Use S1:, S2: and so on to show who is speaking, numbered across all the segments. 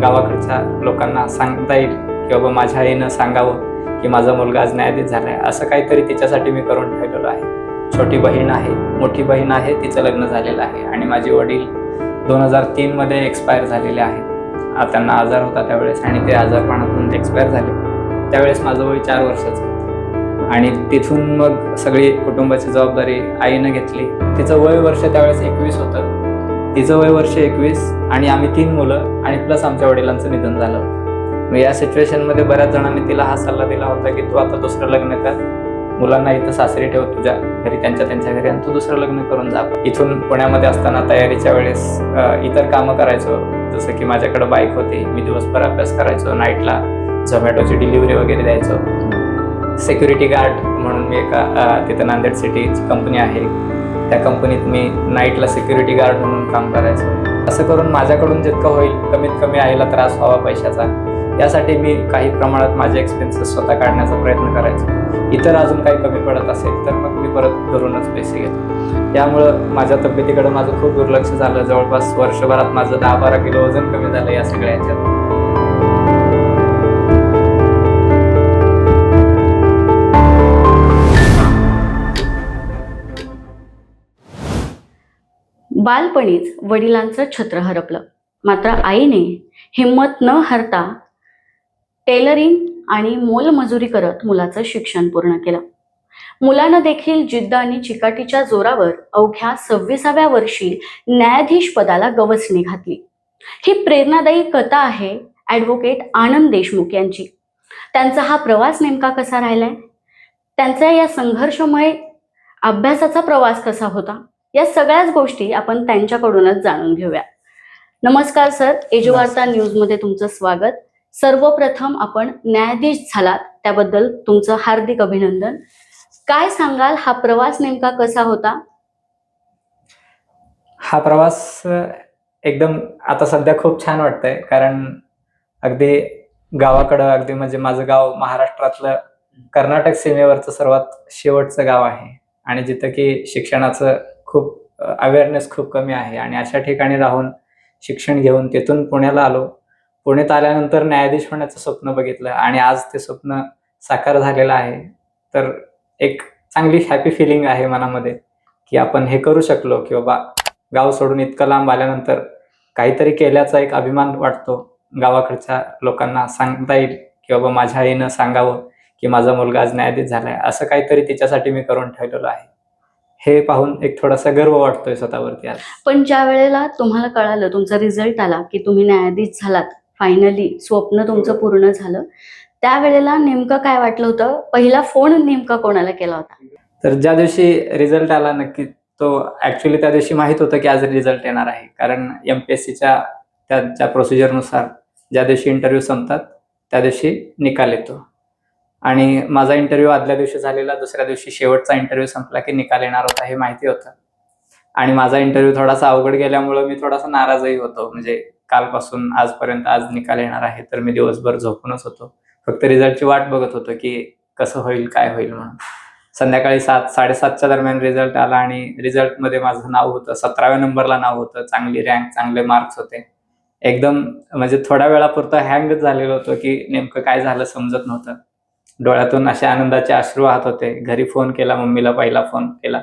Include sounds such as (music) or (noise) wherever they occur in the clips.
S1: गावाकडच्या लोकांना सांगता येईल की बाबा माझ्या आईनं सांगावं की माझा मुलगा आज न्यायाधीश झालाय असं काहीतरी तिच्यासाठी मी करून ठेवलेलं आहे. छोटी बहीण आहे मोठी बहीण आहे तिचं लग्न झालेलं आहे आणि माझे वडील दोन हजार तीनमध्ये एक्सपायर झालेले आहेत. त्यांना आजार होता त्यावेळेस आणि ते आजारपणातून एक्सपायर झाले. त्यावेळेस माझं वय चार वर्षाचं होतं. आणि तिथून मग सगळी कुटुंबाची जबाबदारी आईनं घेतली. तिचं वय वर्ष त्यावेळेस एकवीस होतं. तिचं वय वर्ष एकवीस आणि आम्ही तीन मुलं आणि प्लस आमच्या वडिलांचं निधन झालं. मग या सिच्युएशनमध्ये बऱ्याच जणांनी तिला हा सल्ला दिला होता की तू आता दुसरं लग्न कर. मुलांना इथं सासरी ठेव तुझ्या घरी त्यांच्या त्यांच्या घरी आणि तू दुसरं लग्न करून जा. इथून पुण्यामध्ये असताना तयारीच्या वेळेस इतर कामं करायचो. जसं की माझ्याकडे बाईक होती मी दिवसभर अभ्यास करायचो नाईटला झोमॅटोची डिलिव्हरी वगैरे द्यायचो. सिक्युरिटी गार्ड म्हणून मी एका तिथं नांदेड सिटीची कंपनी आहे. त्या कंपनीत मी नाईटला सिक्युरिटी गार्ड म्हणून म्हणून काम करायचं. असं करून माझ्याकडून जितकं होईल कमीत कमी आईला त्रास व्हावा पैशाचा. यासाठी मी काही प्रमाणात माझे एक्सपेन्सेस स्वतः काढण्याचा प्रयत्न करायचो. इतर अजून काही कमी पडत असेल तर मग मी परत घरूनच पैसे घेतो. त्यामुळं माझ्या तब्येतीकडे माझं खूप दुर्लक्ष झालं. जवळपास वर्षभरात माझं दहा बारा किलो वजन कमी झालं या सगळ्या ह्याच्यात
S2: बालपणीच वडिलांचं छत्र हरपलं. मात्र आईने हिंमत न हरता टेलरिंग आणि मोलमजुरी करत मुलाचं शिक्षण पूर्ण केलं. मुलानं देखील जिद्द आणि चिकाटीच्या जोरावर अवघ्या सव्वीसाव्या वर्षी न्यायाधीश पदाला गवसणी घातली. ही प्रेरणादायी कथा आहे ॲडव्होकेट आनंद देशमुख यांची. त्यांचा हा प्रवास नेमका कसा राहिलाय? त्यांचा या संघर्षमय अभ्यासाचा प्रवास कसा होता? या सगळ्याच गोष्टी आपण त्यांच्याकडूनच जाणून घेऊया. नमस्कार सर एजो वार्ता न्यूजमध्ये तुमचं स्वागत. सर्वप्रथम आपण न्यायाधीश झालात त्याबद्दल तुमचं हार्दिक अभिनंदन. काय सांगाल हा प्रवास नेमका कसा होता?
S1: हा प्रवास एकदम आता सध्या खूप छान वाटतंय कारण अगदी गावाकडं अगदी म्हणजे माझं गाव महाराष्ट्रातलं कर्नाटक सीमेवरचं सर्वात शेवटचं गाव आहे. आणि जिथं की शिक्षणाचं खूप अवेअरनेस खूप कमी आहे. आणि अशा ठिकाणी राहून शिक्षण घेऊन तिथून पुण्याला आलो. पुण्यात आल्यानंतर न्यायाधीश होण्याचं स्वप्न बघितलं आणि आज ते स्वप्न साकार झालेलं आहे. तर एक चांगली हॅपी फिलिंग आहे मनामध्ये की आपण हे करू शकलो की बाबा गाव सोडून इतकं लांब आल्यानंतर काहीतरी केल्याचा एक अभिमान वाटतो. गावाकडच्या लोकांना सांगता येईल की बाबा माझ्या आईनं सांगावं की माझा मुलगा आज न्यायाधीश झालाय. असं काहीतरी तिच्यासाठी मी करून ठेवलेलं आहे. हे पाहून एक थोडासा गर्व वाटतोय स्वतःवरती आज.
S2: पण ज्या वेळेला तुम्हाला कळालं तुमचा रिझल्ट आला की तुम्ही न्यायाधीश झालात फायनली स्वप्न तुमचं पूर्ण झालं त्यावेळेला नेमकं काय वाटलं होतं? पहिला फोन नेमका कोणाला केला होता?
S1: तर ज्या दिवशी रिझल्ट आला नक्की तो ऍक्च्युली त्या दिवशी माहीत होतं की आज रिझल्ट येणार आहे. कारण एम पी एस सीच्या त्या प्रोसिजरनुसार ज्या दिवशी इंटरव्ह्यू संपतात त्या दिवशी निकाल येतो. आणि माझा इंटरव्ह्यू आदल्या दिवशी झालेला दुसऱ्या दिवशी शेवटचा इंटरव्ह्यू संपला की निकाल येणार होता हे माहिती होतं. आणि माझा इंटरव्ह्यू थोडासा अवघड गेल्यामुळं मी थोडासा नाराजही होतो. म्हणजे कालपासून आजपर्यंत आज निकाल येणार आहे तर मी दिवसभर झोपूनच होतो. फक्त रिझल्टची वाट बघत होतो की कसं होईल काय होईल म्हणून. संध्याकाळी सात साडेसातच्या दरम्यान रिझल्ट आला आणि रिझल्टमध्ये माझं नाव होतं सतराव्या नंबरला नाव होतं. चांगली रँक चांगले मार्क्स होते. एकदम म्हणजे थोड्या वेळापुरतं हँगच झालेलं होतं की नेमकं काय झालं समजत नव्हतं. डोळ्यातून असे आनंदाचे अश्रू वाहत होते. घरी फोन केला मम्मीला पहिला फोन केला.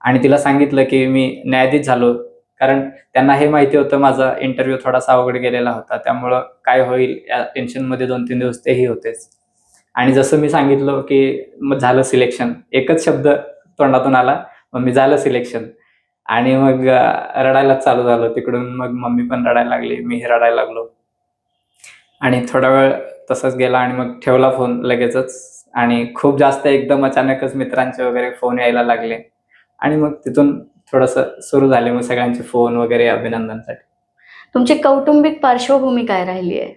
S1: आणि तिला सांगितलं की मी न्यायाधीश झालो. कारण त्यांना हे माहिती होतं माझा इंटरव्ह्यू थोडासा अवघड गेलेला होता. त्यामुळं काय होईल या टेन्शनमध्ये दोन तीन दिवस तेही होतेच. आणि जसं मी सांगितलं की मग झालं सिलेक्शन एकच शब्द तोंडातून आला मग मी झालं सिलेक्शन आणि मग रडायलाच चालू झालं तिकडून. मग मम्मी पण रडायला लागली मी रडायला लागलो. आणि थोडा वेळ तसंच गेला आणि मग ठेवला फोन लगेचच. आणि खूप जास्त एकदम अचानकच मित्रांचे वगैरे फोन यायला लागले. आणि मग तिथून थोडंसं सुरू झाले मग सगळ्यांचे फोन वगैरे अभिनंदनसाठी.
S2: तुमची कौटुंबिक पार्श्वभूमी काय राहिली आहे?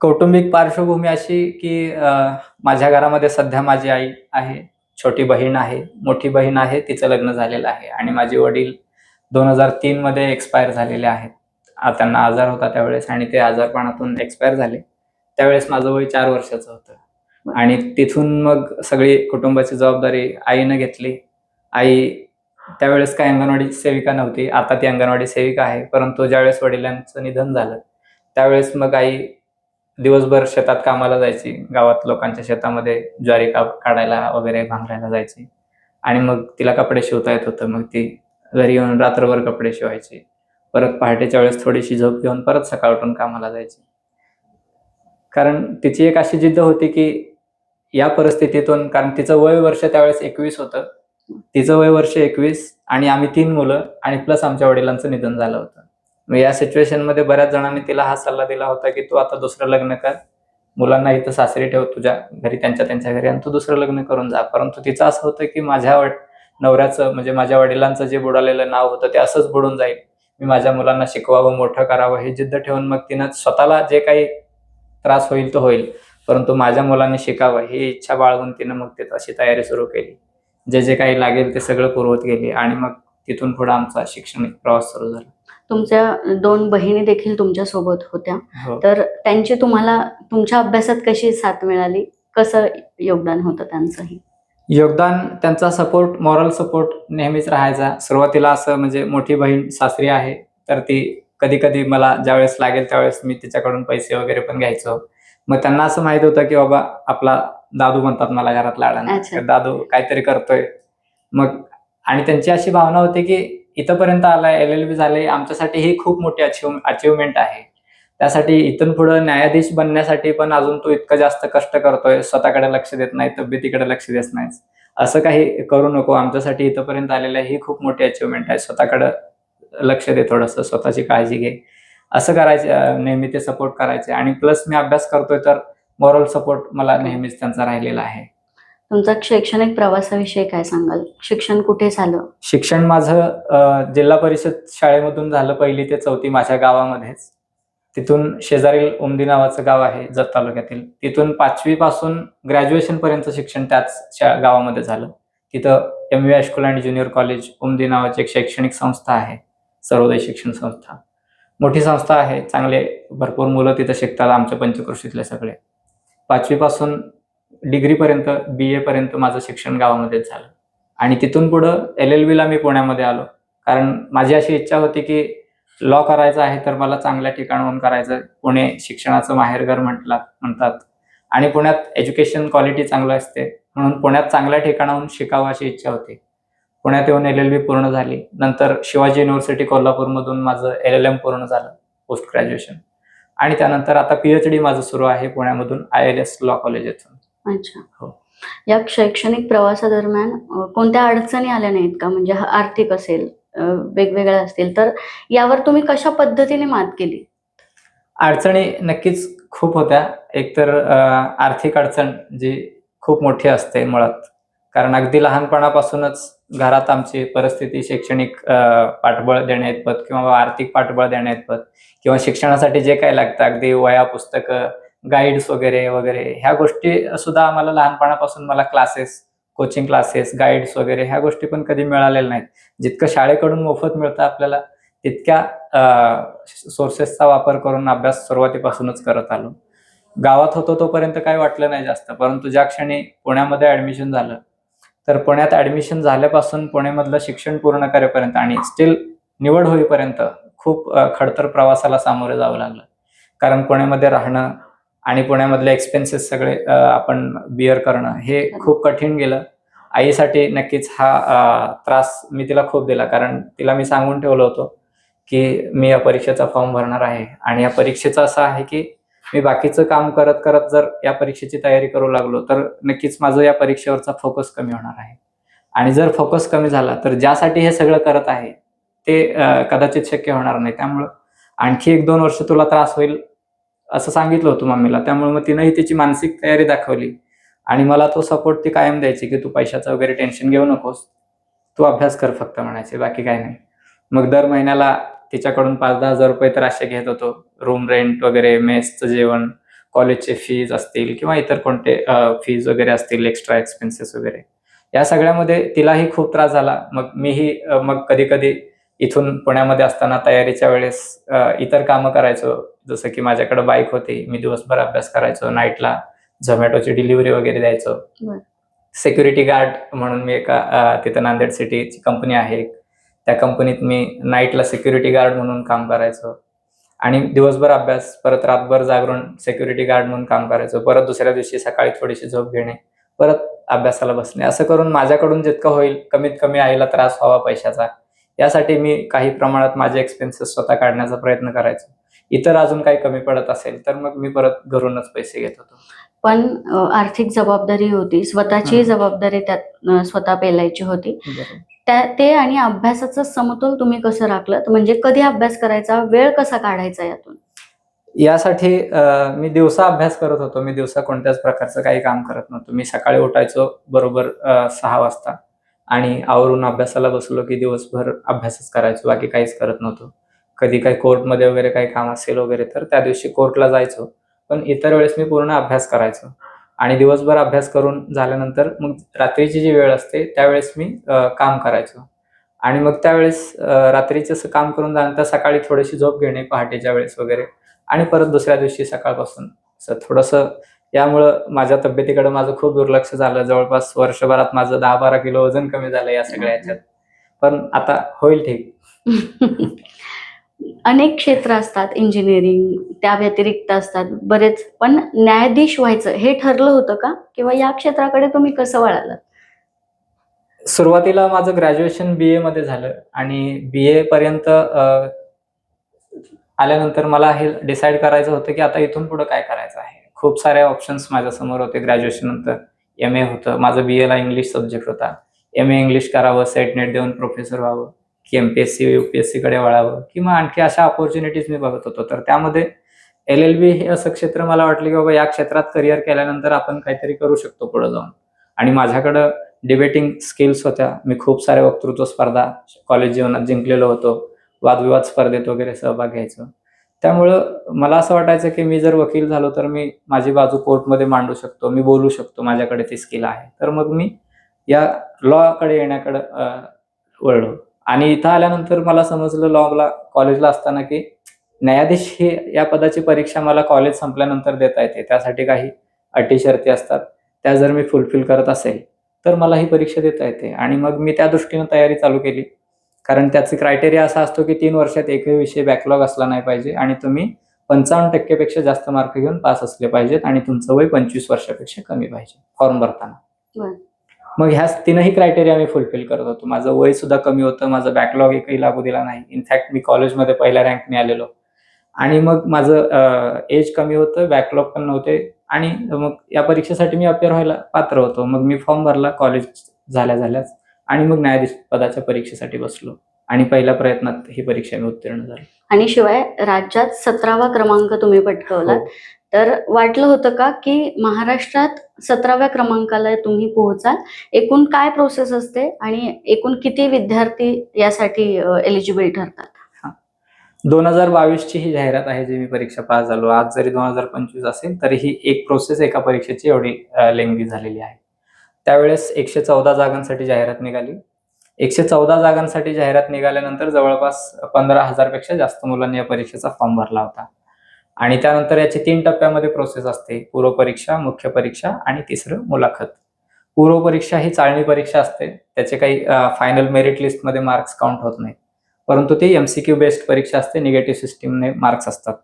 S1: कौटुंबिक पार्श्वभूमी अशी की माझ्या घरामध्ये सध्या माझी आई आहे छोटी बहीण आहे मोठी बहीण आहे तिचं लग्न झालेलं आहे आणि माझे वडील दोन हजार तीन मध्ये एक्सपायर झालेले आहेत. त्यांना आजार होता त्यावेळेस आणि ते आजारपणातून एक्सपायर झाले. त्यावेळेस माझं वय चार वर्षाचं होतं. आणि तिथून मग सगळी कुटुंबाची जबाबदारी आईनं घेतली. आई त्यावेळेस काय अंगणवाडी सेविका नव्हती. आता ती अंगणवाडी सेविका आहे. परंतु ज्यावेळेस वडिलांचं निधन झालं त्यावेळेस मग आई दिवसभर शेतात कामाला जायची. गावात लोकांच्या शेतामध्ये ज्वारी का काढायला वगैरे भांगरायला जायची. आणि मग तिला कपडे शिवता येत होतं. मग ती घरी येऊन रात्रभर कपडे शिवायची. परत पहाटेच्या वेळेस थोडीशी झोप घेऊन परत सकाळ उठून कामाला जायची. कारण तिची एक अशी जिद्द होती की या परिस्थितीतून कारण तिचं वय वर्ष त्यावेळेस एकवीस होतं. तिचं वय वर्ष एकवीस आणि आम्ही तीन मुलं आणि प्लस आमच्या वडिलांचं निधन झालं होतं. मग या सिच्युएशनमध्ये बऱ्याच जणांनी तिला हा सल्ला दिला होता की तू आता दुसरं लग्न कर. मुलांना इथं सासरी ठेव तुझ्या घरी त्यांच्या त्यांच्या घरी आणि तू दुसरं लग्न करून जा. परंतु तिचं असं होतं की माझ्या नवऱ्याचं म्हणजे माझ्या वडिलांचं जे बुडालेलं नाव होतं ते असंच बुडून जाईल. मी माझ्या मुलांना शिकवावं मोठं करावं हे जिद्द ठेवून मग तिनं स्वतःला जे काही त्रास होईल तो होईल. परंतु माझ्या मुलांनी शिकावं ही इच्छा बाळगून तिनं मग ते तशी तयारी सुरू केली. जे जे काही लागेल ते सगळं पुरवत गेली आणि मग तिथून पुढे आमचा शैक्षणिक प्रवास सुरू झाला.
S2: तुमच्या दोन बहिणी देखील तुमच्यासोबत होत्या.
S1: हो.
S2: तर त्यांची तुम्हाला तुमच्या अभ्यासात कशी साथ मिळाली? कसं योगदान होतं त्यांचंही?
S1: योगदान त्यांचा सपोर्ट मॉरल सपोर्ट नेहमीच राहायचा. सुरुवातीला असं म्हणजे मोठी बहीण सासरी आहे तर ती कधी कधी मला ज्यावेळेस लागेल त्यावेळेस मी तिच्याकडून पैसे वगैरे पण घ्यायचो. मग त्यांना असं माहीत होतं की बाबा आपला दादू म्हणतात मला घरात लाडाने दादू काहीतरी करतोय. मग आणि त्यांची अशी भावना होती की इथंपर्यंत आलाय एल एल बी झाले आमच्यासाठी ही खूप मोठी अचिव्ह अचिव्हमेंट आहे. त्यासाठी इथून पुढे न्यायाधीश बनण्यासाठी पण अजून तू इतकं जास्त कष्ट करतोय स्वतःकडे लक्ष देत नाही तब्येतीकडे लक्ष देत नाहीस. असं काही करू नको आमच्यासाठी इथंपर्यंत आलेलं ही खूप मोठी अचिव्हमेंट आहे. स्वतःकडे लक्ष दे थोडंसं स्वतःची काळजी घे. असं करायचे नेहमी ते सपोर्ट करायचे. आणि प्लस मी अभ्यास करतोय तर मॉरल सपोर्ट मला नेहमीच त्यांचा राहिलेला आहे.
S2: तुमचा शैक्षणिक प्रवासाविषयी काय सांगाल? शिक्षण कुठे झालं?
S1: शिक्षण माझं जिल्हा परिषद शाळेमधून झालं पहिली ते चौथी माझ्या गावामध्येच. तिथून शेजारील उमदी नावाचं गाव आहे जत तालुक्यातील. तिथून पाचवी पासून ग्रॅज्युएशन पर्यंत शिक्षण त्याच गावामध्ये झालं. तिथं एम व्ही हायस्कूल आणि ज्युनियर कॉलेज उमदी नावाची एक शैक्षणिक संस्था आहे. सर्वोदय शिक्षण संस्था. मोठी संस्था आहे चांगले भरपूर मुलं तिथं शिकतात आमच्या पंचकृषीतले सगळे. पाचवीपासून डिग्रीपर्यंत बी ए पर्यंत माझं शिक्षण गावामध्येच झालं. आणि तिथून पुढं एल एल बीला मी पुण्यामध्ये आलो. कारण माझी अशी इच्छा होती की लॉ करायचं आहे तर मला चांगल्या ठिकाणाहून करायचं. पुणे शिक्षणाचं माहेरघर म्हटला म्हणतात. आणि पुण्यात एज्युकेशन क्वालिटी चांगलं असते. म्हणून पुण्यात चांगल्या ठिकाणाहून शिकावं अशी इच्छा होती. पुण्यात येऊन एल एल बी पूर्ण झाली. नंतर शिवाजी युनिव्हर्सिटी कोल्हापूरमधून माझं एल एल एम पूर्ण झालं पोस्ट ग्रॅज्युएशन आणि त्यानंतर आता पीएच डी माझं सुरू आहे पुण्यामधून I L S law college येथून.
S2: अच्छा.
S1: हो.
S2: या शैक्षणिक प्रवासादरम्यान कोणत्या अडचणी आल्या नाहीत का? म्हणजे हा आर्थिक असेल वेगवेगळ्या असतील तर यावर तुम्ही कशा पद्धतीने मात केली?
S1: अडचणी नक्कीच खूप होत्या. एकतर आर्थिक अडचण जी खूप मोठी असते मुळात. कारण अगदी लहानपणापासूनच घरात आमची परिस्थिती शैक्षणिक पाठबळ पाठबळ देण्याइतपत किंवा आर्थिक पाठबळ देण्याइतपत किंवा शिक्षणासाठी जे काही लागतं अगदी वया पुस्तकं गाईड्स वगैरे वगैरे ह्या गोष्टी सुद्धा आम्हाला लहानपणापासून मला क्लासेस कोचिंग क्लासेस गाईड्स वगैरे ह्या गोष्टी पण कधी मिळालेल्या नाहीत. जितकं शाळेकडून मोफत मिळतं आपल्याला तितक्या सोर्सेसचा वापर करून अभ्यास सुरुवातीपासूनच करत आलो. गावात होतो तोपर्यंत काही वाटलं नाही जास्त परंतु ज्या क्षणी पुण्यामध्ये ऍडमिशन झालं तर पुण्यात ऍडमिशन झाल्यापासून पुण्यामधलं शिक्षण पूर्ण करेपर्यंत आणि स्टील निवड होईपर्यंत खूप खडतर प्रवासाला सामोरे जावं लागलं. कारण पुण्यामध्ये राहणं आणि पुण्यामधले एक्सपेन्सेस सगळे आपण बिअर करणं हे खूप कठीण गेलं. आईसाठी नक्कीच हा त्रास मी तिला खूप दिला. कारण तिला मी सांगून ठेवलं होतं की मी या परीक्षेचा फॉर्म भरणार आहे. आणि या परीक्षेचं असं आहे की मी बाकीचं काम करत करत जर या परीक्षेची तयारी करू लागलो तर नक्कीच माझं या परीक्षेवरचा फोकस कमी होणार आहे. आणि जर फोकस कमी झाला तर ज्यासाठी हे सगळं करत आहे ते कदाचित शक्य होणार नाही. त्यामुळं आणखी एक दोन वर्ष तुला त्रास होईल असं सांगितलं होतं मम्मीला. त्यामुळे मग तिनंही तिची मानसिक तयारी दाखवली. आणि मला तो सपोर्ट ती कायम द्यायची की तू पैशाचं वगैरे टेन्शन घेऊ नकोस. तू अभ्यास कर फक्त म्हणायचे बाकी काय नाही. मग दर महिन्याला तिच्याकडून पाच दहा हजार रुपये तर असे घेत होतो. रूम रेंट वगैरे मेसचं जेवण कॉलेजचे फीज असतील किंवा इतर कोणते फीज वगैरे असतील एक्स्ट्रा एक्सपेन्सेस वगैरे. या सगळ्यामध्ये तिलाही खूप त्रास झाला. मग मीही मग कधी कधी इथून पुण्यामध्ये असताना तयारीच्या वेळेस इतर कामं करायचो. जसं की माझ्याकडे बाईक होती. मी दिवसभर अभ्यास करायचो नाईटला झोमॅटोची डिलिव्हरी वगैरे द्यायचो. सिक्युरिटी गार्ड म्हणून मी एका तिथं नांदेड सिटीची कंपनी आहे. एक. त्या कंपनीत मी नाईटला सिक्युरिटी गार्ड म्हणून काम करायचो. आणि दिवसभर अभ्यास परत रातभर जागरण सिक्युरिटी गार्ड म्हणून काम करायचो. परत दुसऱ्या दिवशी सकाळी थोडीशी झोप घेणे परत अभ्यासाला बसणे. असं करून माझ्याकडून जितकं होईल कमीत कमी आईला त्रास व्हावा पैशाचा. यासाठी मी काही प्रमाणात माझे एक्सपेन्सेस स्वतः काढण्याचा प्रयत्न करायचो. इतर अजून काही कमी पडत असेल तर मग मी परत घरूनच पैसे घेत होतो.
S2: पण आर्थिक जबाबदारी होती. स्वतःची. जबाबदारी त्यात स्वतः पेलायची होती. त्या ते आणि अभ्यासाचं समतोल तुम्ही कसं राखलं? म्हणजे कधी अभ्यास करायचा? वेळ कसा काढायचा यातून?
S1: यासाठी मी दिवसा अभ्यास करत होतो. मी दिवसा कोणत्याच प्रकारचं काही काम करत नव्हतो. मी सकाळी उठायचो बरोबर सहा वाजता आणि आवरून अभ्यासाला बसलो की दिवसभर अभ्यासच करायचो. बाकी काहीच करत नव्हतो. कधी काही कोर्टमध्ये वगैरे काही काम असेल वगैरे तर त्या दिवशी कोर्टला जायचो. पण इतर वेळेस मी पूर्ण अभ्यास करायचो. आणि दिवसभर अभ्यास करून झाल्यानंतर मग रात्रीची जी वेळ असते त्यावेळेस मी काम करायचो. आणि मग त्यावेळेस रात्रीचं असं काम करून झाल्यानंतर सकाळी थोडीशी झोप घेणे पहाटेच्या वेळेस वगैरे. आणि परत दुसऱ्या दिवशी सकाळपासून. असं थोडंसं यामुळं माझ्या तब्येतीकडे माझं खूप दुर्लक्ष झालं. जवळपास वर्षभरात माझं दहा बारा किलो वजन कमी झालं या सगळ्या ह्याच्यात. पण आता होईल ठीक. (laughs)
S2: अनेक क्षेत्र असतात इंजिनिअरिंग त्या व्यतिरिक्त असतात. बरेच पण न्यायाधीश व्हायचं हे ठरलं होतं का? किंवा या क्षेत्राकडे तुम्ही कसं वळालात?
S1: सुरुवातीला माझं ग्रॅज्युएशन बी ए मध्ये झालं आणि बी ए पर्यंत आल्यानंतर मला हे डिसाईड करायचं होतं की आता इथून पुढे काय करायचं आहे. खूप सारे ऑप्शन्स माझ्यासमोर होते ग्रॅज्युएशन नंतर. एम ए होतं. माझं बी एला इंग्लिश सब्जेक्ट होता. एम ए इंग्लिश करावं सेट नेट देऊन प्रोफेसर व्हावं. की M P S C U P S सीकडे वळावं किंवा आणखी अशा ऑपॉर्च्युनिटीज मी बघत होतो. तर त्यामध्ये एल एल बी हे असं क्षेत्र मला वाटलं की बाबा या क्षेत्रात करिअर केल्यानंतर आपण काहीतरी करू शकतो पुढे जाऊन. आणि माझ्याकडं डिबेटिंग स्किल्स होत्या. मी खूप साऱ्या वक्तृत्व स्पर्धा कॉलेज जीवनात जिंकलेलो होतो. वादविवाद स्पर्धेत वगैरे सहभाग घ्यायचो. त्यामुळं मला असं वाटायचं की मी जर वकील झालो तर मी माझी बाजू कोर्टमध्ये मांडू शकतो. मी बोलू शकतो माझ्याकडे ती स्किल आहे. तर मग मी या लॉकडे येण्याकडे वळलो. आणि इथं आल्यानंतर मला समजलं लॉला कॉलेजला असताना की न्यायाधीश हे या पदाची परीक्षा मला कॉलेज संपल्यानंतर देता येते त्यासाठी काही अटी शर्ती असतात त्या जर मी फुलफिल करत असेल तर मला ही परीक्षा देता येते आणि मग मी त्या दृष्टीनं तयारी चालू केली. कारण त्याचे क्रायटेरिया असा असतो की तीन वर्षात एकही विषय बॅकलॉग असला नाही पाहिजे आणि तुम्ही पंचावन्न टक्केपेक्षा जास्त मार्क घेऊन पास असले पाहिजेत आणि तुमचं वय पंचवीस वर्षापेक्षा कमी पाहिजे. फॉर्म भरताना. मग ह्याच तीनही क्रायटेरिया मी फुलफिल करत होतो. माझं वय सुद्धा कमी होतं माझं बॅकलॉग एकही लागू दिला नाही. इनफॅक्ट मी कॉलेजमध्ये पहिल्या रँकने आलेलो. आणि मग माझं एज कमी होतं बॅकलॉग पण नव्हते. आणि मग या परीक्षेसाठी मी अपेअर व्हायला पात्र होतो. मग मी फॉर्म भरला कॉलेज झाल्या झाल्याच आणि मग न्यायाधीश पदाच्या परीक्षेसाठी बसलो. आणि पहिल्या प्रयत्नात ही परीक्षा मी उत्तीर्ण झालो.
S2: आणि शिवाय राज्यात सतरावा क्रमांक तुम्ही पटकावलात
S1: हो.
S2: तर वाटलं होतं का की महाराष्ट्रात सतराव्या क्रमांकाला तुम्ही पोहोचाल? एकूण काय प्रोसेस असते आणि एकूण किती विद्यार्थी यासाठी एलिजिबल ठरतात?
S1: दोन हजार बावीसची ही जाहिरात आहे जी मी परीक्षा पास झालो. आज जरी दोन हजार पंचवीस असेल तरी ही एक प्रोसेस एका परीक्षेची एवढी लेंगी झालेली आहे. त्यावेळेस एकशे चौदा जागांसाठी जाहिरात निघाली. एकशे चौदा जागांसाठी जाहिरात निघाल्यानंतर जवळपास पंधरा हजारपेक्षा जास्त मुलांनी या परीक्षेचा फॉर्म भरला होता. आणि त्यानंतर याची तीन टप्प्यामध्ये प्रोसेस असते. पूर्व परीक्षा मुख्य परीक्षा आणि तिसरं मुलाखत. पूर्व परीक्षा ही चाळणी परीक्षा असते. त्याचे काही फायनल मेरिट लिस्टमध्ये मार्क्स काउंट होत नाहीत. परंतु ती एमसीक्यू बेस्ड परीक्षा असते. निगेटिव्ह सिस्टीमने मार्क्स असतात.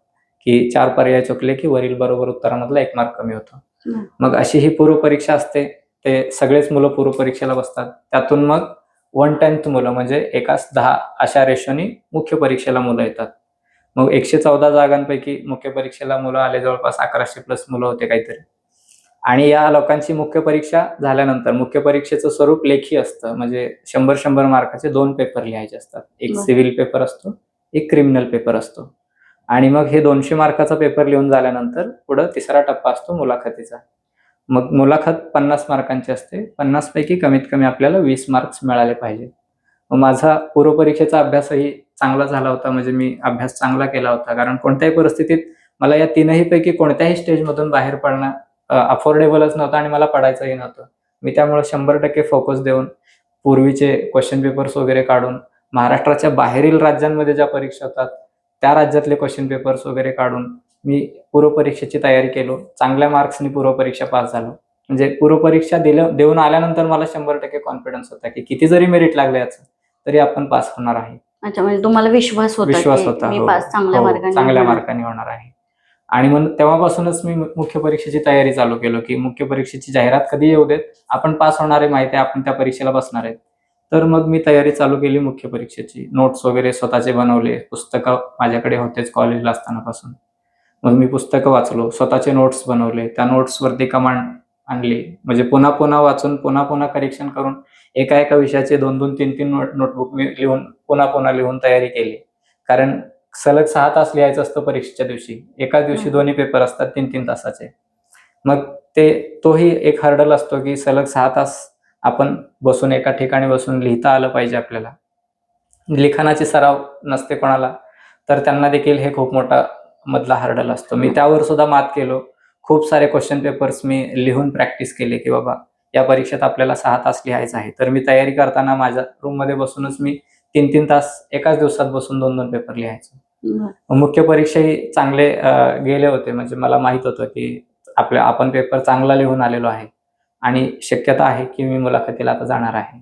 S1: की चार पर्याय चुकले की वरील बरोबर उत्तरामधला एक मार्क कमी होतो. मग अशी ही पूर्व परीक्षा असते. ते सगळेच मुलं पूर्व परीक्षेला बसतात. त्यातून मग वन टेन्थ मुलं म्हणजे एकाच दहा अशा रेशोनी मुख्य परीक्षेला मुलं येतात. मग एकशे चौदा जागांपैकी मुख्य परीक्षेला मुलं आले जवळपास अकराशे प्लस मुलं होते काहीतरी. आणि या लोकांची मुख्य परीक्षा झाल्यानंतर मुख्य परीक्षेचं स्वरूप लेखी असतं. म्हणजे शंभर शंभर मार्काचे दोन पेपर लिहायचे असतात. एक. सिव्हिल पेपर असतो एक क्रिमिनल पेपर असतो. आणि मग हे दोनशे मार्काचा पेपर लिहून झाल्यानंतर पुढं तिसरा टप्पा असतो मुलाखतीचा. मग मुलाखत पन्नास मार्कांची असते. पन्नासपैकी कमीत कमी आपल्याला वीस मार्क्स मिळाले पाहिजे. मग माझा पूर्वपरीक्षेचा अभ्यासही चांगला झाला होता. म्हणजे मी अभ्यास चांगला केला होता. कारण कोणत्याही परिस्थितीत मला या तीनही पैकी कोणत्याही स्टेजमधून बाहेर पडणं अफोर्डेबलच नव्हतं आणि मला पडायचंही नव्हतं. मी त्यामुळे शंभर टक्के फोकस देऊन पूर्वीचे क्वेश्चन पेपर्स वगैरे काढून महाराष्ट्राच्या बाहेरील राज्यांमध्ये ज्या परीक्षा होतात त्या राज्यातले क्वेश्चन पेपर्स वगैरे काढून मी पूर्व परीक्षेची तयारी केलो. चांगल्या मार्क्सनी पूर्व परीक्षा पास झालो. म्हणजे पूर्व परीक्षा दिलं देऊन आल्यानंतर मला शंभर टक्के कॉन्फिडन्स होता की किती जरी मेरिट लागलं याचं तरी आपण पास होणार आहे.
S2: अच्छा म्हणजे तुम्हाला विश्वास होता
S1: विश्वास होता
S2: मी
S1: हो.
S2: पास चांगल्या
S1: हो, चांगल्या. मार्काने होणार आहे. आणि मग तेव्हापासूनच मी मुख्य परीक्षेची तयारी चालू केलो की मुख्य परीक्षेची जाहिरात कधी येऊ देत? आपण पास होणार आहे माहिती आहे आपण त्या परीक्षेला बसणार आहेत. तर मग मी तयारी चालू केली मुख्य परीक्षेची. नोट्स वगैरे स्वतःचे बनवले पुस्तकं माझ्याकडे होतेच कॉलेजला असतानापासून. मग मी पुस्तकं वाचलो. स्वतःचे नोट्स बनवले. त्या नोट्सवरती कमांड आणली. म्हणजे पुन्हा पुन्हा वाचून पुन्हा पुन्हा करेक्शन करून एका एका विषयाचे दोन दोन तीन तीन नोटबुक मी लिहून पुन्हा पुन्हा लिहून तयारी केली. कारण सलग सहा तास लिहायचं असतं परीक्षेच्या दिवशी. एकाच दिवशी. दोन्ही पेपर असतात तीन तीन तासाचे. मग ते तोही एक हर्डल असतो की सलग सहा तास आपण बसून एका ठिकाणी बसून लिहिता आलं पाहिजे आपल्याला. लिखाणाची सराव नसते कोणाला तर त्यांना देखील हे खूप मोठा मधला हर्डल असतो. मी त्यावर सुद्धा मात केलो. खूप सारे क्वेश्चन पेपर्स मी लिहून प्रॅक्टिस केले की बाबा या परीक्षेत आपल्याला सहा तास लिहायचं आहे. तर मी तयारी करताना माझ्या रूममध्ये बसूनच मी तीन तीन तास एकाच दिवसात बसून दोन दोन पेपर लिहायचो. मुख्य परीक्षाही चांगले गेले होते. म्हणजे मला माहीत होतं की आपल्या आपण पेपर चांगला लिहून आलेलो आहे. आणि शक्यता आहे की मी मुलाखतीला आता जाणार आहे.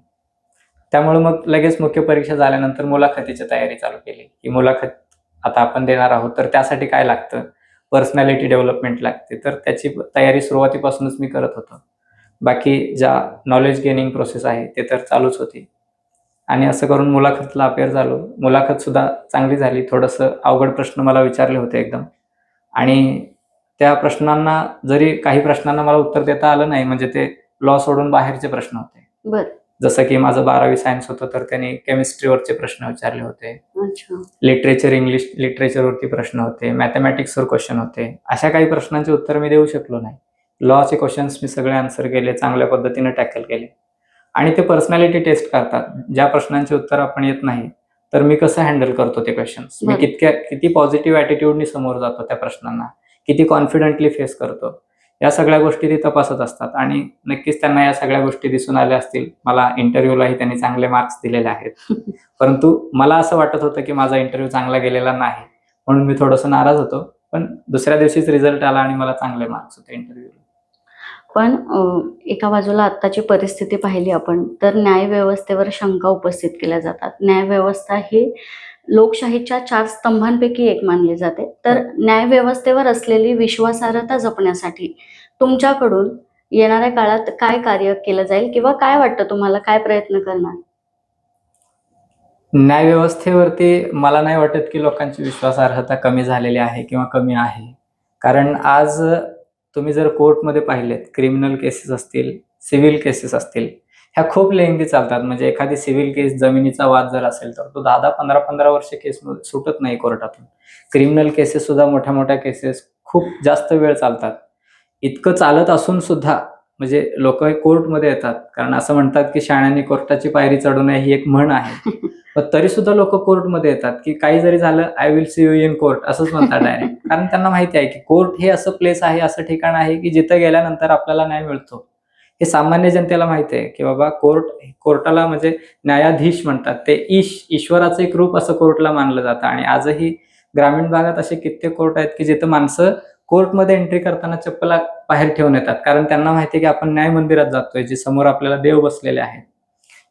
S1: त्यामुळे मग लगेच मुख्य परीक्षा झाल्यानंतर मुलाखतीची तयारी चालू केली. की मुलाखत आता आपण देणार आहोत तर त्यासाठी काय लागतं? पर्सनॅलिटी डेव्हलपमेंट लागते. तर त्याची तयारी सुरुवातीपासूनच मी करत होतो. बाकी ज्या नॉलेज गेनिंग प्रोसेस आहे ते तर चालूच होती. आणि असं करून मुलाखतला अपेअर झालो. मुलाखत सुद्धा चांगली झाली. थोडंसं अवघड प्रश्न मला विचारले होते एकदम. आणि त्या प्रश्नांना जरी काही प्रश्नांना मला उत्तर देता आलं नाही म्हणजे ते लॉ सोडून बाहेरचे प्रश्न होते.
S2: बरं.
S1: जसं की माझं बारावी सायन्स होतं तर त्यांनी केमिस्ट्रीवरचे प्रश्न विचारले होते. लिटरेचर इंग्लिश लिटरेचरवरती प्रश्न होते मॅथमॅटिक्सवर क्वेश्चन होते. अशा काही प्रश्नांचे उत्तर मी देऊ शकलो नाही. लॉचे क्वेश्चन्स मी सगळे आन्सर केले चांगल्या पद्धतीने टॅकल केले. आणि ते पर्सनॅलिटी टेस्ट करतात. ज्या प्रश्नांचे उत्तर आपण येत नाही तर मी कसं हँडल करतो ते क्वेश्चन्स मी. कितक्या किती पॉझिटिव्ह ॲटिट्यूडनी समोर जातो त्या प्रश्नांना? किती कॉन्फिडेंटली फेस करतो? या सगळ्या गोष्टी ते तपासत असतात आणि नक्कीच त्यांना या सगळ्या गोष्टी दिसून आल्या असतील. मला इंटरव्ह्यूलाही त्यांनी चांगले मार्क्स दिलेले आहेत. (laughs) परंतु मला असं वाटत होतं की माझा इंटरव्ह्यू चांगला गेलेला नाही. म्हणून मी थोडंसं नाराज होतो. पण दुसऱ्या दिवशीच रिझल्ट आला आणि मला चांगले मार्क्स होते इंटरव्ह्यूला
S2: पण एका बाजूला आत्ताची परिस्थिती पाहिली आपण तर न्यायव्यवस्थेवर शंका उपस्थित केल्या जातात. न्यायव्यवस्था ही लोकशाहीच्या चार स्तंभांपैकी एक मानले जाते. तर न्यायव्यवस्थेवर असलेली विश्वासार्हता जपण्यासाठी तुमच्याकडून येणाऱ्या काळात काय कार्य केलं जाईल किंवा काय वाटतं तुम्हाला? काय प्रयत्न करणार?
S1: न्यायव्यवस्थेवरती मला नाही वाटत की लोकांची विश्वासार्हता कमी झालेली आहे किंवा कमी आहे. कारण आज तुम्ही जर कोर्टमध्ये पाहिलेत क्रिमिनल केसेस असतील सिव्हिल केसेस असतील ह्या खूप लेंगी चालतात. म्हणजे एखादी सिव्हिल केस जमिनीचा वाद जर असेल तर तो दहा दहा पंधरा पंधरा वर्ष केस सुटत नाही कोर्टातून. क्रिमिनल केसेस सुद्धा मोठ्या मोठ्या केसेस खूप जास्त वेळ चालतात. इतकं चालत असून सुद्धा म्हणजे लोक कोर्टमध्ये येतात. कारण असं म्हणतात की शाळांनी कोर्टाची पायरी चढू नये ही एक म्हण आहे. (laughs) पण तरी सुद्धा लोक कोर्टमध्ये येतात की काही जरी झालं I will see you in court असंच म्हणतात डायरेक्ट. कारण त्यांना माहिती आहे की कोर्ट हे असं प्लेस आहे असं ठिकाण आहे की जिथं गेल्यानंतर आपल्याला न्याय मिळतो. हे सामान्य जनतेला माहिती आहे की बाबा कोर्ट कोर्टाला म्हणजे न्यायाधीश म्हणतात. ते ईश ईश्वराचं एक रूप असं कोर्टला मानलं जातं. आणि आजही ग्रामीण भागात असे कित्येक कोर्ट आहेत की जिथं माणसं कोर्टमध्ये एंट्री करताना चप्पला बाहेर ठेवून येतात. कारण त्यांना माहिती आहे की आपण न्याय मंदिरात जातोय जे समोर आपल्याला देव बसलेले आहेत.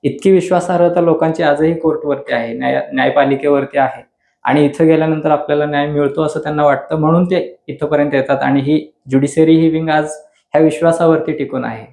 S1: इतकी विश्वासार्हता लोकांची आजही कोर्टवरती आहे न्याय न्यायपालिकेवरती आहे. आणि इथं गेल्यानंतर आपल्याला न्याय मिळतो असं त्यांना वाटतं. म्हणून ते इथंपर्यंत येतात. आणि ही ज्युडिशरी ही विंग आज ह्या विश्वासावरती टिकून आहे.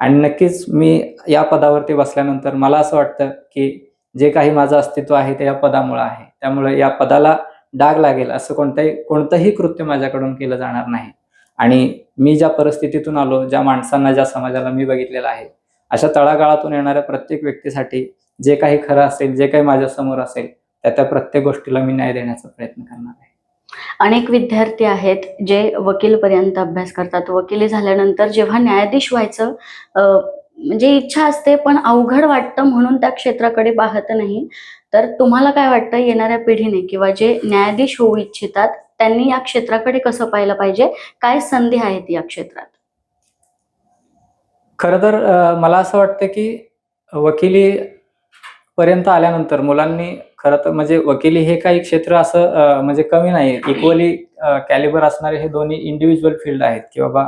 S1: आणि नक्कीच मी या पदावरती बसल्यानंतर मला असं वाटतं की जे काही माझं अस्तित्व आहे ते या पदामुळे आहे. त्यामुळे या पदाला डाग लागेल असं कोणतंही कोणतंही कृत्य माझ्याकडून केलं जाणार नाही. आणि मी ज्या परिस्थितीतून आलो ज्या माणसांना ज्या समाजाला मी बघितलेलं आहे अशा तळागाळातून येणाऱ्या प्रत्येक व्यक्तीसाठी जे काही खरं असेल जे काही माझ्यासमोर असेल त्या त्या प्रत्येक गोष्टीला मी न्याय देण्याचा प्रयत्न करणार आहे.
S2: अनेक विद्यार्थी आहेत जे वकीलपर्यंत अभ्यास करतात. वकिली झाल्यानंतर जेव्हा न्यायाधीश व्हायचं म्हणजे इच्छा असते पण अवघड वाटतं म्हणून त्या क्षेत्राकडे पाहत नाही. तर तुम्हाला काय वाटतं येणाऱ्या पिढीने किंवा जे न्यायाधीश होऊ इच्छितात त्यांनी या क्षेत्राकडे कसं पाहिलं पाहिजे? काय संधी आहेत या क्षेत्रात?
S1: खरं तर मला असं वाटतं की वकिली पर्यंत आल्यानंतर मुलांनी खरं तर म्हणजे वकिली हे काही क्षेत्र असं म्हणजे कमी नाही इक्वली कॅलिबर असणारे हे दोन्ही इंडिव्हिज्युअल फील्ड आहेत की बाबा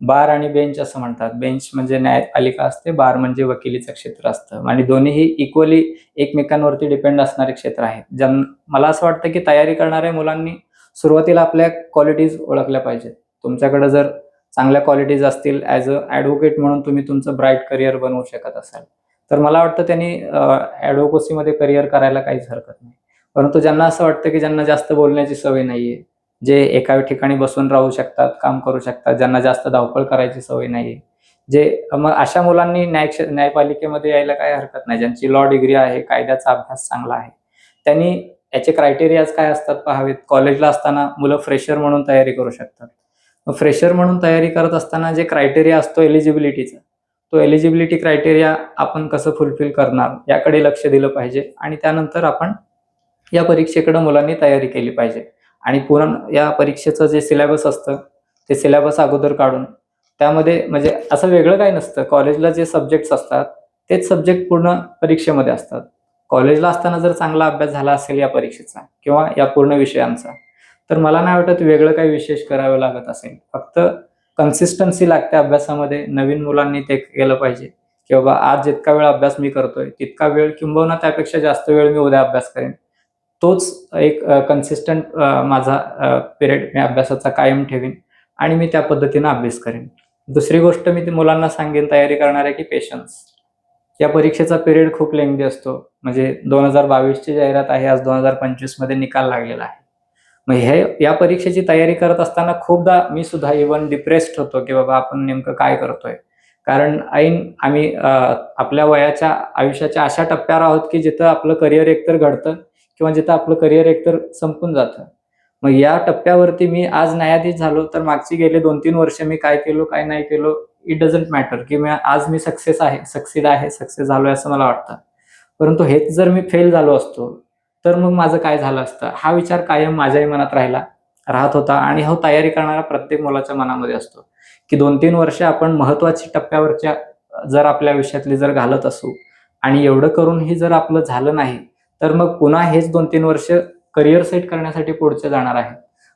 S1: बार आणि बेंच असं म्हणतात. बेंच म्हणजे न्यायपालिका असते बार म्हणजे वकिलीचं क्षेत्र असतं. आणि दोन्हीही इक्वली एकमेकांवरती डिपेंड असणारे क्षेत्र आहेत. ज्यां मला असं वाटतं की तयारी करणाऱ्या मुलांनी सुरुवातीला आपल्या क्वालिटीज ओळखल्या पाहिजेत. तुमच्याकडे जर चांगल्या क्वालिटीज असतील ॲज अ ॲडव्होकेट म्हणून तुम्ही तुमचं ब्राईट करिअर बनवू शकत असाल. तर मला वाटतं त्यांनी ॲडव्होकसीमध्ये करिअर करायला काहीच हरकत नाही. परंतु ज्यांना असं वाटतं की ज्यांना जास्त बोलण्याची सवय नाहीये जे एका ठिकाणी बसून राहू शकतात काम करू शकतात ज्यांना जास्त धावपळ करायची सवय नाहीये जे मग अशा मुलांनी न्याय न्यायपालिकेमध्ये यायला काही हरकत नाही. ज्यांची लॉ डिग्री आहे कायद्याचा अभ्यास चांगला आहे त्यांनी याचे क्रायटेरियाज काय असतात पाहावेत? कॉलेजला असताना मुलं फ्रेशर म्हणून तयारी करू शकतात. मग फ्रेशर म्हणून तयारी करत असताना जे क्रायटेरिया असतो एलिजिबिलिटीचा तो एलिजिबिलिटी क्रायटेरिया आपण कसं फुलफिल करणार याकडे लक्ष दिलं पाहिजे आणि त्यानंतर आपण या परीक्षेकडे मुलांनी तयारी केली पाहिजे. आणि पूर्ण या परीक्षेचं जे सिलेबस असतं ते सिलेबस अगोदर काढून त्यामध्ये म्हणजे असं वेगळं काही नसतं. कॉलेजला जे सब्जेक्ट्स असतात तेच सब्जेक्ट पूर्ण परीक्षेमध्ये असतात. कॉलेजला असताना जर चांगला अभ्यास झाला असेल या परीक्षेचा किंवा या पूर्ण विषयांचा तर मला नाही वाटत वेगळं काही विशेष करावं लागत असेल. फक्त कन्सिस्टन्सी लागते अभ्यासामध्ये. नवीन मुलांनी ते केलं पाहिजे. की बाबा आज जितका वेळ अभ्यास मी करतोय तितका वेळ किंबहुना त्यापेक्षा जास्त वेळ मी उद्या अभ्यास करेन. तोच एक कन्सिस्टंट माझा पिरियड मी अभ्यासाचा कायम ठेवीन आणि मी त्या पद्धतीनं अभ्यास करेन. दुसरी गोष्ट मी ती मुलांना सांगेन तयारी करणार आहे की पेशन्स या परीक्षेचा पिरियड खूप लेंदी असतो. म्हणजे दोन हजार बावीसची जाहिरात आहे आज दोन हजार पंचवीसमध्ये निकाल लागलेला आहे. मग हे या परीक्षेची तयारी करत असताना खूपदा मी सुद्धा इवन डिप्रेस्ड होतो की बाबा आपण नेमकं काय करतोय. कारण ऐन आम्ही आपल्या वयाच्या आयुष्याच्या अशा टप्प्यावर आहोत की जिथं आपलं करिअर एकतर घडतं किंवा जिथं आपलं करिअर एकतर संपून जातं. मग या टप्प्यावरती मी आज न्यायाधीश झालो तर मागची गेले दोन तीन वर्ष मी काय केलो काय नाही केलो इट डझंट मॅटर की मी आज मी सक्सेस आहे सक्सेड आहे सक्सेस झालोय असं मला वाटतं. परंतु हेच जर मी फेल झालो असतो तर मग माझं काय झालं असतं? हा विचार कायम माझ्याही मनात राहिला राहत होता आणि हो तयारी करणारा प्रत्येक मुलाच्या मनामध्ये असतो. की दोन तीन वर्ष आपण महत्वाची टप्प्यावरच्या जर आपल्या आयुष्यातली जर घालत असू आणि एवढं करूनही जर आपलं झालं नाही तर मग पुन्हा हेच दोन तीन वर्ष करिअर सेट करण्यासाठी पुढचे जाणार आहे.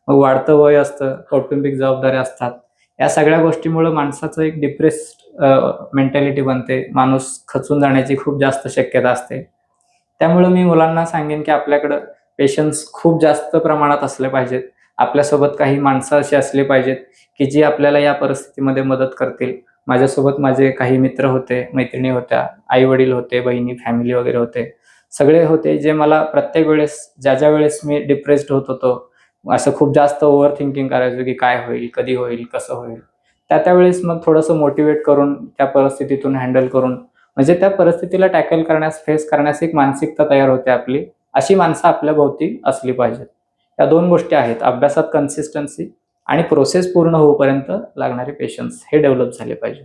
S1: मग वाढतं वय असतं कौटुंबिक जबाबदाऱ्या असतात. या सगळ्या गोष्टीमुळे माणसाचं एक डिप्रेस्ड मेंटॅलिटी बनते. माणूस खचून जाण्याची खूप जास्त शक्यता असते. त्यामुळे मी मुलांना सांगेन की आपल्याकडं पेशन्स खूप जास्त प्रमाणात असले पाहिजेत. आपल्यासोबत काही माणसं अशी असली पाहिजेत की जी आपल्याला या परिस्थितीमध्ये मदत करतील. माझ्यासोबत माझे काही मित्र होते मैत्रिणी होत्या आई वडील होते बहिणी फॅमिली वगैरे होते. सगळे होते जे मला प्रत्येक वेळेस ज्या ज्या वेळेस मी डिप्रेस्ड होत होतो असं खूप जास्त ओव्हर थिंकिंग करायचो की काय होईल कधी होईल कसं होईल. त्या त्यावेळेस मग थोडंसं मोटिवेट करून त्या परिस्थितीतून हँडल करून म्हणजे त्या परिस्थितीला टॅकल करण्यास फेस करण्यास एक मानसिकता तयार होते आपली. अशी माणसं आपल्या भोवती असली पाहिजेत. या दोन गोष्टी आहेत अभ्यासात कन्सिस्टन्सी आणि प्रोसेस पूर्ण होऊपर्यंत लागणारे पेशन्स हे डेव्हलप झाले पाहिजे.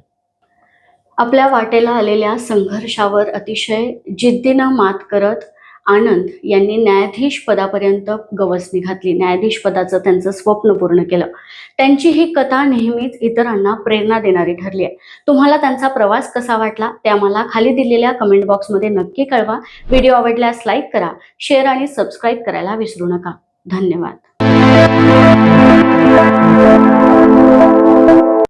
S2: आपल्या वाटेला आलेल्या संघर्षावर अतिशय जिद्दीनं मात करत आनंद यांनी न्यायाधीश पदापर्यंत गवसणी घातली. न्यायाधीश पदाचं त्यांचं स्वप्न पूर्ण केलं. त्यांची ही कथा नेहमीच इतरांना प्रेरणा देणारी ठरली आहे. तुम्हाला त्यांचा प्रवास कसा वाटला ते आम्हाला खाली दिलेल्या कमेंट बॉक्समध्ये नक्की कळवा. व्हिडिओ आवडल्यास लाईक करा शेअर आणि सबस्क्राईब करायला विसरू नका. धन्यवाद.